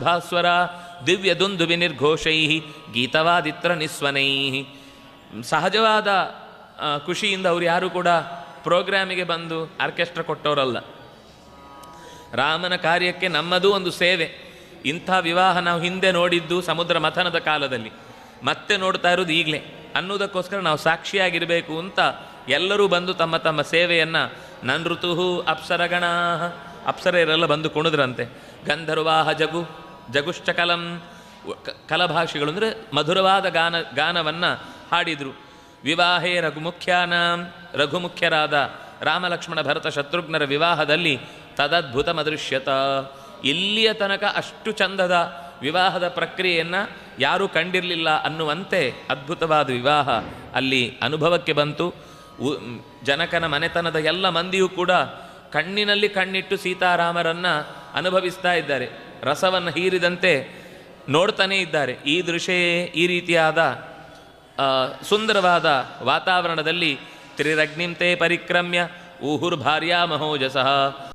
ಭಾಸ್ವರ ದಿವ್ಯ ದುಂದುಬಿ ನಿರ್ಘೋಷೈ ಗೀತವಾದಿತ್ರ ನಿಸ್ವನೈ. ಸಹಜವಾದ ಖುಷಿಯಿಂದ ಅವರು ಯಾರು ಕೂಡ ಪ್ರೋಗ್ರಾಮಿಗೆ ಬಂದು ಆರ್ಕೆಸ್ಟ್ರಾ ಕೊಟ್ಟವರಲ್ಲ. ರಾಮನ ಕಾರ್ಯಕ್ಕೆ ನಮ್ಮದು ಒಂದು ಸೇವೆ. ಇಂಥ ವಿವಾಹ ನಾವು ಹಿಂದೆ ನೋಡಿದ್ದು ಸಮುದ್ರ ಮಥನದ ಕಾಲದಲ್ಲಿ. ಮತ್ತೆ ನೋಡ್ತಾ ಇರೋದು ಈಗಲೇ. ಅನ್ನೋದಕ್ಕೋಸ್ಕರ ನಾವು ಸಾಕ್ಷಿಯಾಗಿರಬೇಕು ಅಂತ ಎಲ್ಲರೂ ಬಂದು ತಮ್ಮ ತಮ್ಮ ಸೇವೆಯನ್ನು ನನ್ ಋತು ಅಪ್ಸರಗಣ. ಅಪ್ಸರ ಅಪ್ಸರೆಯರೆಲ್ಲ ಬಂದು ಕುಣಿದ್ರಂತೆ. ಗಂಧರ್ವಾಹ ಜಗು ಜಗುಶ್ಚಕಲಂ ಕಲಭಾಷೆಗಳು ಅಂದರೆ ಮಧುರವಾದ ಗಾನ, ಗಾನವನ್ನು ಹಾಡಿದರು. ವಿವಾಹೇ ರಘುಮುಖ್ಯಾನ, ರಘುಮುಖ್ಯರಾದ ರಾಮಲಕ್ಷ್ಮಣ ಭರತ ಶತ್ರುಘ್ನರ ವಿವಾಹದಲ್ಲಿ ತದದ್ಭುತ ಮದೃಶ್ಯತ ಇಲ್ಲಿಯ ತನಕ ಅಷ್ಟು ಚಂದದ ವಿವಾಹದ ಪ್ರಕ್ರಿಯೆಯನ್ನು ಯಾರೂ ಕಂಡಿರಲಿಲ್ಲ ಅನ್ನುವಂತೆ ಅದ್ಭುತವಾದ ವಿವಾಹ ಅಲ್ಲಿ ಅನುಭವಕ್ಕೆ ಬಂತು. ಜನಕನ ಮನೆತನದ ಎಲ್ಲ ಮಂದಿಯೂ ಕೂಡ ಕಣ್ಣಿನಲ್ಲಿ ಕಣ್ಣಿಟ್ಟು ಸೀತಾರಾಮರನ್ನು ಅನುಭವಿಸ್ತಾ ಇದ್ದಾರೆ. ರಸವನ್ನು ಹೀರಿದಂತೆ ನೋಡ್ತಾನೇ ಇದ್ದಾರೆ. ಈ ದೃಶ್ಯ ಈ ರೀತಿಯಾದ ಸುಂದರವಾದ ವಾತಾವರಣದಲ್ಲಿ ತ್ರಿರಗ್ನಿಂತೆ ಪರಿಕ್ರಮ್ಯ ಊಹುರ್ ಭಾರ್ಯಾ ಮಹೋಜಸಃ